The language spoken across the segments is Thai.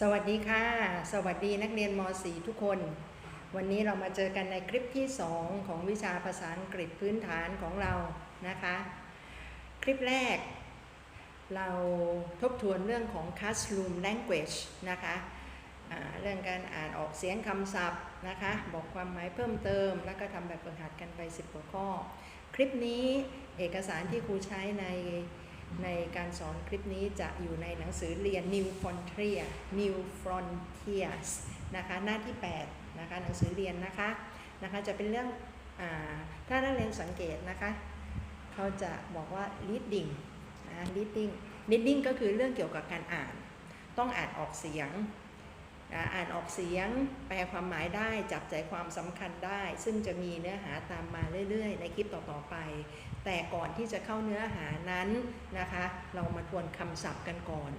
สวัสดีค่ะ สวัสดีนักเรียนม .4 ทุกคน วันนี้เรามาเจอกันในคลิปที่ 2 ของวิชาภาษาอังกฤษพื้นฐานของเรานะคะ คลิปแรก เราทบทวนเรื่องของ classroom language นะคะเรื่องการอ่านออกเสียงคำศัพท์นะคะ บอกความหมายเพิ่มเติม แล้วก็ทำแบบฝึกหัดกันไป 10กว่าข้อ คลิปนี้เอกสารที่ครูใช้ใน ในการสอนคลิปนี้จะอยู่ในหนังสือเรียน New Frontier New Frontiers นะคะหน้าที่8นะคะหนังสือเรียนนะคะนะคะจะเป็นเรื่องอาถ้านักเรียนสังเกตนะคะเขาจะบอกว่า reading นะ reading reading ก็คือเรื่องเกี่ยวกับการอ่าน ต้องอ่านออกเสียง อ่านออกเสียงแปลความหมายได้จับใจความสำคัญได้ ซึ่งจะมีเนื้อหาตามมาเรื่อยๆ ในคลิปต่อๆไป แต่ก่อนที่จะเข้าเนื้อหานั้นนะคะ เรามาทวนคำศัพท์กันก่อน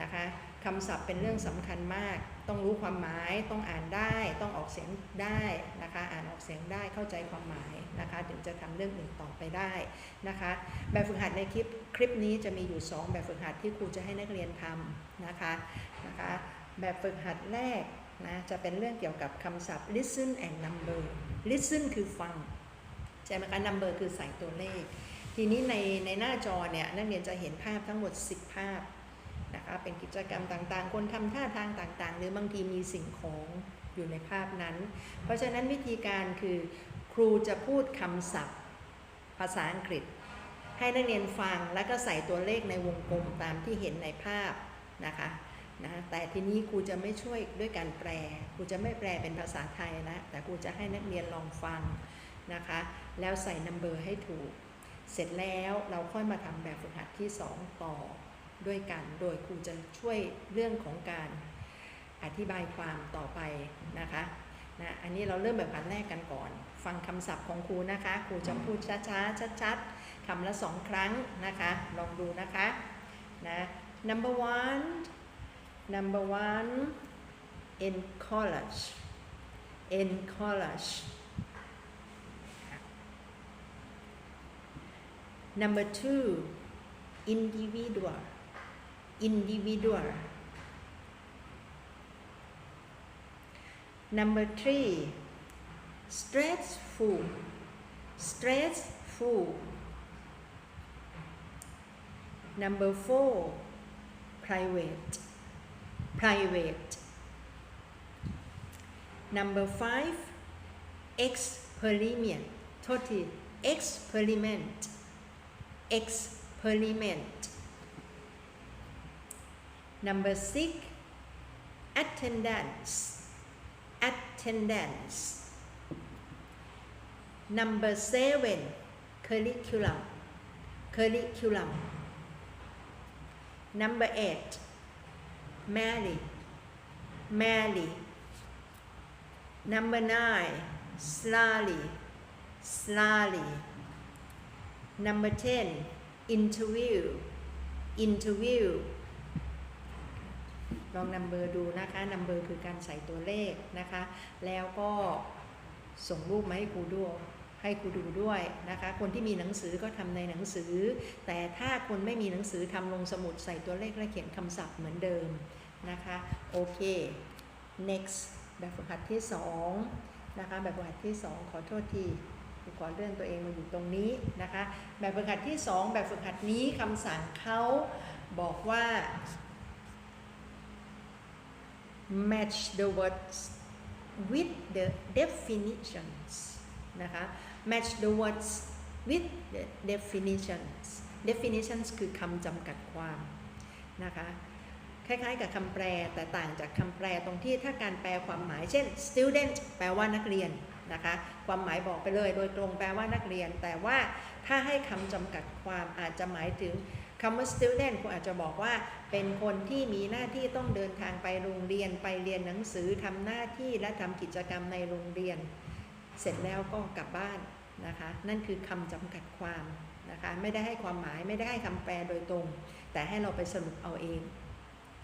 นะคะคำศัพท์เป็นเรื่องสำคัญมาก ต้องรู้ความหมายต้องอ่านได้ ต้องออกเสียงได้นะคะ อ่านออกเสียงได้เข้าใจความหมายนะคะ ถึงจะทำเรื่องอื่นต่อไปได้นะคะ แบบฝึกหัดในคลิปคลิปนี้จะมีอยู่ 2 แบบฝึกหัดที่ครูจะให้นักเรียนทำนะคะนะคะ แบบฝึกหัดแรกนะจะเป็นเรื่องเกี่ยวกับคำศัพท์ listen and number listen คือฟัง ใช่ไหมคะ number คือใส่ตัวเลข ทีนี้ในในหน้าจอเนี่ยนักเรียนจะเห็นภาพทั้งหมด 10 ภาพนะคะเป็นกิจกรรมต่างๆ คนทำท่าทางต่างๆ หรือบางทีมีสิ่งของอยู่ในภาพนั้น เพราะฉะนั้นวิธีการคือครูจะพูดคำศัพท์ ภาษาอังกฤษ ให้นักเรียนฟังแล้วก็ใส่ตัวเลขในวงกลมตามที่เห็นในภาพนะคะ นะแต่ทีนี้ครูจะไม่ช่วยด้วยการแปลครูจะไม่แปลเป็นภาษาไทยนะแต่ครูจะให้นักเรียนลองฟังนะคะ แล้วใส่นัมเบอร์ให้ถูก เสร็จแล้วเราค่อยมาทำแบบฝึกหัดที่ 2 ต่อด้วยกัน โดยครูจะช่วยเรื่องของการอธิบายความต่อไปนะคะนะอันนี้เราเริ่มแบบอันแรกกันก่อน ฟังคำศัพท์ของครูนะคะ ครูจะพูดช้าๆชัดๆคำละสองครั้งนะคะ ลองดูนะคะนะ number one number one in college. In college. Number two individual. Individual. Number three stressful. Stressful. Number four private private. Number five, experiment. Totally experiment. Experiment. Number six, attendance. Attendance. Number seven, curriculum. Curriculum. Number eight, Mary Mary number nine slowly slowly number ten interview interview ลองนัมเบอร์ดูนะคะนัมเบอร์คือการใส่ตัวเลขนะคะ แล้วก็ส่งรูปมาให้ครูด้วยให้ครูดูด้วยนะคะ คนที่มีหนังสือก็ทำในหนังสือ แต่ถ้าคนไม่มีหนังสือทำลงสมุดใส่ตัวเลขและเขียนคำศัพท์เหมือนเดิม นะคะโอเค next แบบฝึกหัดที่2นะคะแบบฝึกหัดที่ 2 ขอโทษทีขอเลื่อนตัวเองมาอยู่ตรงนี้นะคะแบบฝึกหัดที่ 2 แบบฝึกหัดนี้คำสั่งเขาบอกว่า match the words with the definitions นะคะ match the words with the definitions definitions คือคำจำกัดความนะคะ คล้ายๆ กับคำแปลแต่ต่างจากคำแปลตรงที่ถ้าการแปลความหมายเช่น student แปลว่านักเรียนนะคะความหมายบอกไปเลยโดยตรงแปลว่านักเรียน แต่ว่าถ้าให้คำจำกัดความอาจจะหมายถึงคำว่า student คุณอาจจะบอกว่าเป็นคนที่มีหน้าที่ต้องเดินทางไปโรงเรียนไปเรียนหนังสือทำหน้าที่และทำกิจกรรมในโรงเรียน เสร็จแล้วก็กลับบ้านนะคะนั่นคือคำจำกัดความนะคะไม่ได้ให้ความหมายไม่ได้ให้คำแปลโดยตรง แต่ให้เราไปสรุปเอาเอง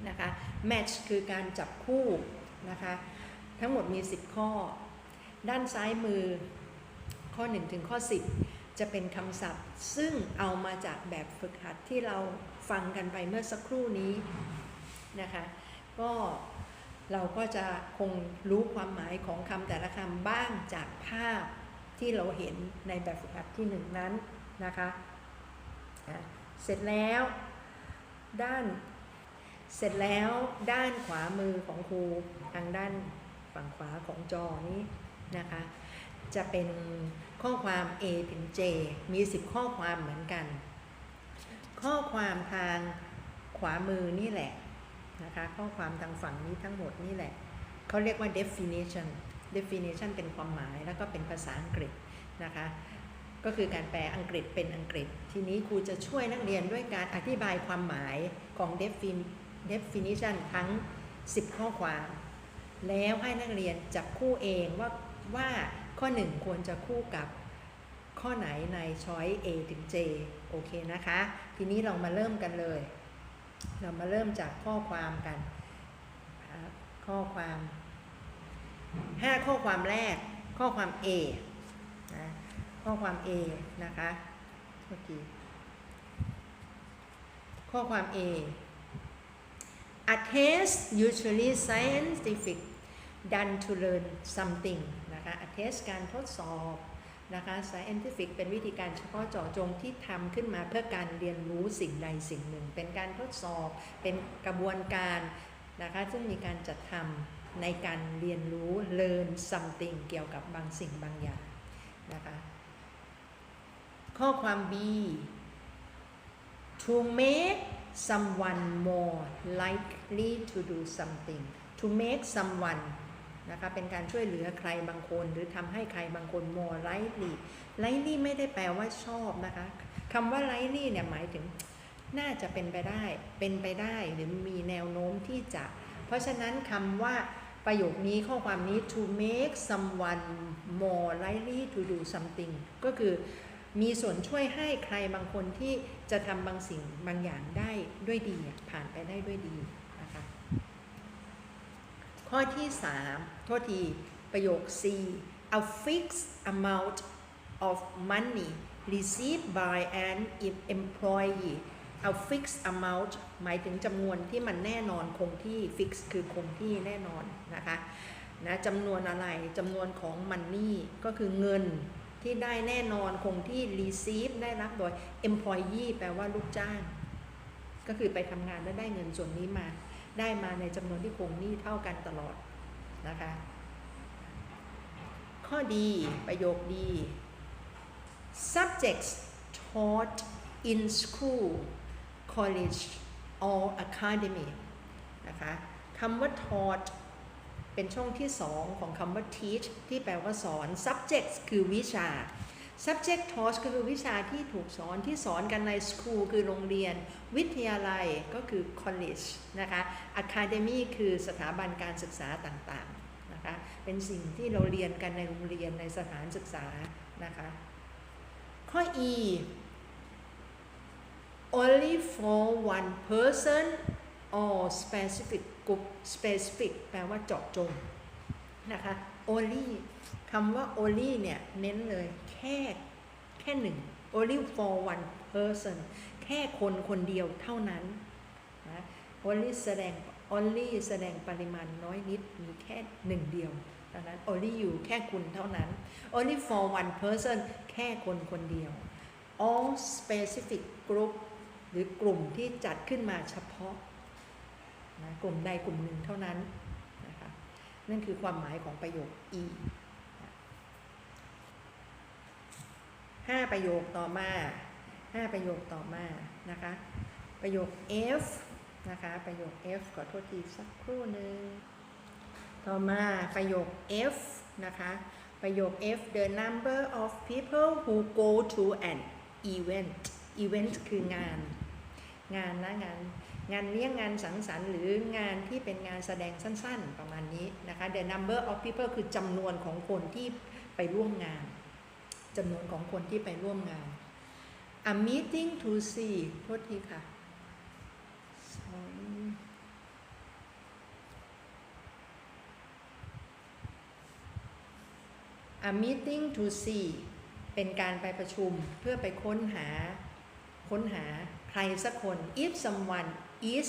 นะคะ match คือการจับคู่นะคะ ทั้งหมดมี 10 ข้อ ด้านซ้ายมือข้อ 1 ถึงข้อ 10 จะเป็นคำศัพท์ ซึ่งเอามาจากแบบฝึกหัดที่เราฟังกันไปเมื่อสักครู่นี้นะคะ ก็เราก็จะคงรู้ความหมายของคำแต่ละคำบ้างจากภาพที่เราเห็นในแบบฝึกหัดที่หนึ่งนั้นนะคะะเสร็จแล้วด้าน เสร็จแล้วด้านขวามือของครูทางด้านฝั่งขวาของจอนี้นะคะ จะเป็นข้อความ A ถึง J มี 10 ข้อความเหมือนกัน ข้อความทางขวามือนี่แหละนะคะข้อความทางฝั่งนี้ทั้งหมดนี่แหละเขาเรียกว่า definition definition เป็นความหมายแล้วก็เป็นภาษาอังกฤษนะคะก็คือการแปลอังกฤษเป็นอังกฤษ ทีนี้ครูจะช่วยนักเรียนด้วยการอธิบายความหมายของ defin definition ทั้ง 10 ข้อความ แล้วให้นักเรียนจับคู่เองว่าว่าข้อ 1 ควรจะคู่กับข้อไหนในช้อย A ถึง J โอเคนะคะ ทีนี้เรามาเริ่มกันเลย เรามาเริ่มจากข้อความกัน ข้อความ 5 ข้อความแรก ข้อความ A นะข้อความ A นะคะเมื่อกี้ข้อความ A A test usually scientific done to learn something นะคะ A test การทดสอบนะคะ scientific เป็นวิธีการเฉพาะเจาะจงที่ทำขึ้นมาเพื่อการเรียนรู้สิ่งใดสิ่งหนึ่ง เป็นการทดสอบ เป็นกระบวนการนะคะซึ่งมีการจัดทำในการเรียนรู้ learn something เกี่ยวกับบางสิ่งบางอย่างนะคะข้อความ B to make someone more likely to do something to make someone นะคะเป็นการช่วยเหลือใครบางคน หรือทำให้ใครบางคน more likely likely ไม่ได้แปลว่าชอบนะคะคำว่า likely เนี่ยหมายถึงน่าจะเป็นไปได้ เป็นไปได้หรือมีแนวโน้มที่จะ เพราะฉะนั้นคำว่าประโยคนี้ข้อความนี้ to make someone more likely to do something ก็คือ มีส่วนช่วยให้ใครบางคนที่จะทำบางสิ่งบางอย่างได้ด้วยดี ผ่านไปได้ด้วยดีนะคะข้อที่ 3 โทษที ประโยค C a fixed amount of money received by an employee a fixed amount หมายถึงจำนวนที่มันแน่นอนคงที่ fix คือคงที่แน่นอนนะคะนะจำนวนอะไรจำนวนของ money ก็คือเงิน ที่ได้แน่นอนคงที่ receive ได้รับโดย employee แปลว่าลูกจ้าง ก็คือไปทำงานแล้วได้เงินส่วนนี้มา ได้มาในจำนวนที่คงหนี้เท่ากันตลอดนะคะ ข้อดีประโยคดี subjects taught in school college or academy นะคะคำว่า taught เป็นช่องที่สองของคำว่า teach ที่แปลว่าสอน subjects คือวิชา subject taught ก็คือวิชาที่ถูกสอนที่สอนกันใน school คือโรงเรียน วิทยาลัยก็คือ college นะคะ academy คือสถาบันการศึกษาต่างๆนะคะ เป็นสิ่งที่เราเรียนกันในโรงเรียนในสถานศึกษานะคะ ข้อ E only for one person or specific group specific แปลว่าเจาะจงนะคะ only คำว่า only เนี่ย เน้นเลยแค่แค่หนึ่ง only for one person แค่คนคนเดียวเท่านั้นนะ only แสดง only แสดงปริมาณน้อยนิด มีแค่หนึ่งเดียวดังนั้น only you แค่คุณเท่านั้น only for one person แค่คนคนเดียว all specific group หรือกลุ่มที่จัดขึ้นมาเฉพาะ นะกลุ่มใดกลุ่มหนึ่งเท่านั้นนะคะนั่นคือความหมายของประโยค e ห้าประโยคต่อมาห้าประโยคต่อมานะคะ ประโยค f นะคะ ประโยค f ขอโทษทีสักครู่หนึ่งต่อมาประโยค f นะคะ ประโยค f the number of people who go to an event event คืองาน งานนะงาน งานเลี้ยงงานสังสรรค์หรืองานที่เป็นงานแสดงสั้นๆ ประมาณนี้นะคะ the number of people คือจำนวนของคนที่ไปร่วมงานจำนวนของคนที่ไปร่วมงาน a meeting to see โทษทีค่ะ Sorry a meeting to see เป็นการไปประชุมเพื่อไปค้นหาค้นหาใครสักคน if someone is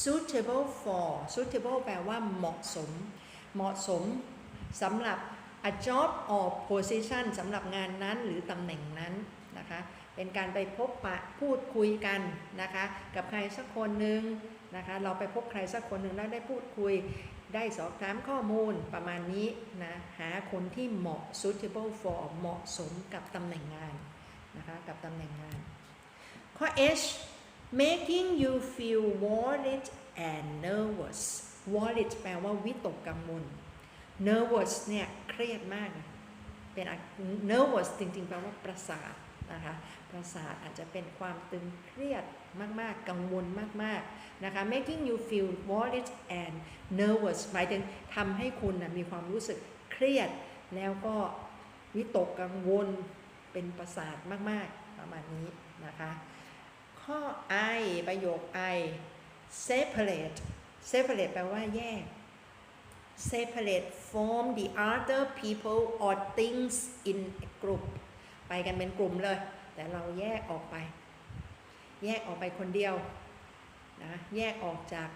suitable for suitable แปลว่าเหมาะสม เหมาะสมสำหรับ a job or position สำหรับงานนั้นหรือตำแหน่งนั้นนะคะ เป็นการไปพบปะพูดคุยกันนะคะ กับใครสักคนหนึ่งนะคะ เราไปพบใครสักคนหนึ่งแล้วได้พูดคุย ได้สอบถามข้อมูลประมาณนี้นะ หาคนที่เหมาะ suitable for เหมาะสมกับตำแหน่งงานนะคะ กับตำแหน่งงาน ข้อ H making you feel worried and nervous worried แปลว่าวิตกกังวล nervous เนี่ยเครียดมาก เป็น nervous จริงๆ แปลว่าประสาทนะคะประสาทอาจจะเป็นความตึงเครียดมากๆ กังวลมากๆ นะคะ making you feel worried and nervous หมายถึงทำให้คุณนะมีความรู้สึกเครียด แล้วก็วิตกกังวลเป็นประสาทมากๆ ประมาณนี้นะคะ ข้อ I ประโยค I separate separate แปลว่าแยก separate from the other people or things in a group ไปกันเป็นกลุ่มเลย แต่เราแยกออกไป แยกออกไปคนเดียวนะแยกออกจาก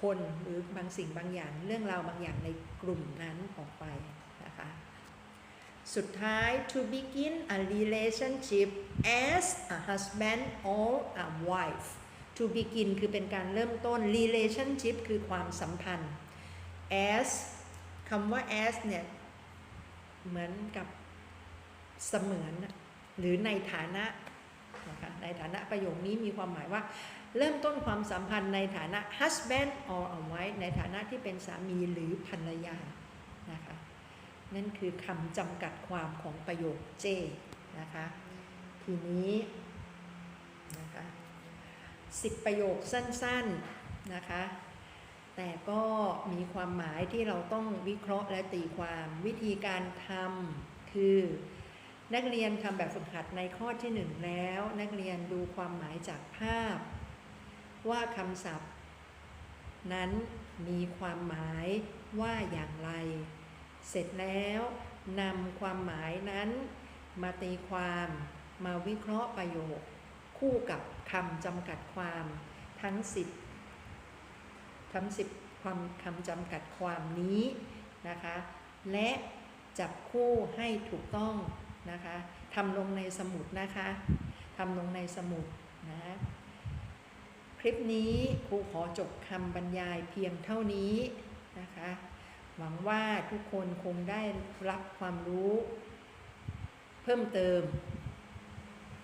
คนหรือบางสิ่งบางอย่างเรื่องราวบางอย่างในกลุ่มนั้นออกไป สุดท้าย to begin a relationship as a husband or a wife to begin คือเป็นการเริ่มต้น relationship คือความสัมพันธ์ as คำว่า as เนี่ย เหมือนกับเสมือน หรือในฐานะนะคะในฐานะประโยคนี้มีความหมายว่า เริ่มต้นความสัมพันธ์ในฐานะ husband or a wife ในฐานะที่เป็นสามีหรือภรรยา นั่นคือคำจำกัดความของประโยคเจนะคะ ทีนี้นะคะสิบประโยคสั้นๆนะคะ แต่ก็มีความหมายที่เราต้องวิเคราะห์และตีความวิธีการทำคือ นักเรียนทำแบบฝึกหัดในข้อที่หนึ่งแล้ว นักเรียนดูความหมายจากภาพ ว่าคำศัพท์ นั้นมีความหมายว่าอย่างไร เสร็จแล้วนำความหมายนั้น มาตีความมาวิเคราะห์ประโยค คู่กับคำจำกัดความทั้ง 10 ทั้ง 10ความคำจำกัดความนี้นะคะ และจับคู่ให้ถูกต้องนะคะทำลงในสมุดนะคะทำลงในสมุดนะคลิปนี้ครูขอจบคำบรรยายเพียงเท่านี้นะคะ หวังว่าทุกคนคงได้รับความรู้ เพิ่มเติม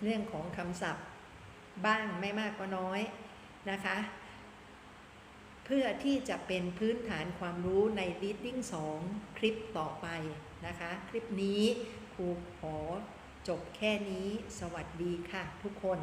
เรื่องของคำศัพท์ บ้างไม่มากก็น้อยนะคะ เพื่อที่จะเป็นพื้นฐานความรู้ใน Reading 2 คลิปต่อไปนะคะ คลิปนี้ครูขอจบแค่นี้ สวัสดีค่ะทุกคน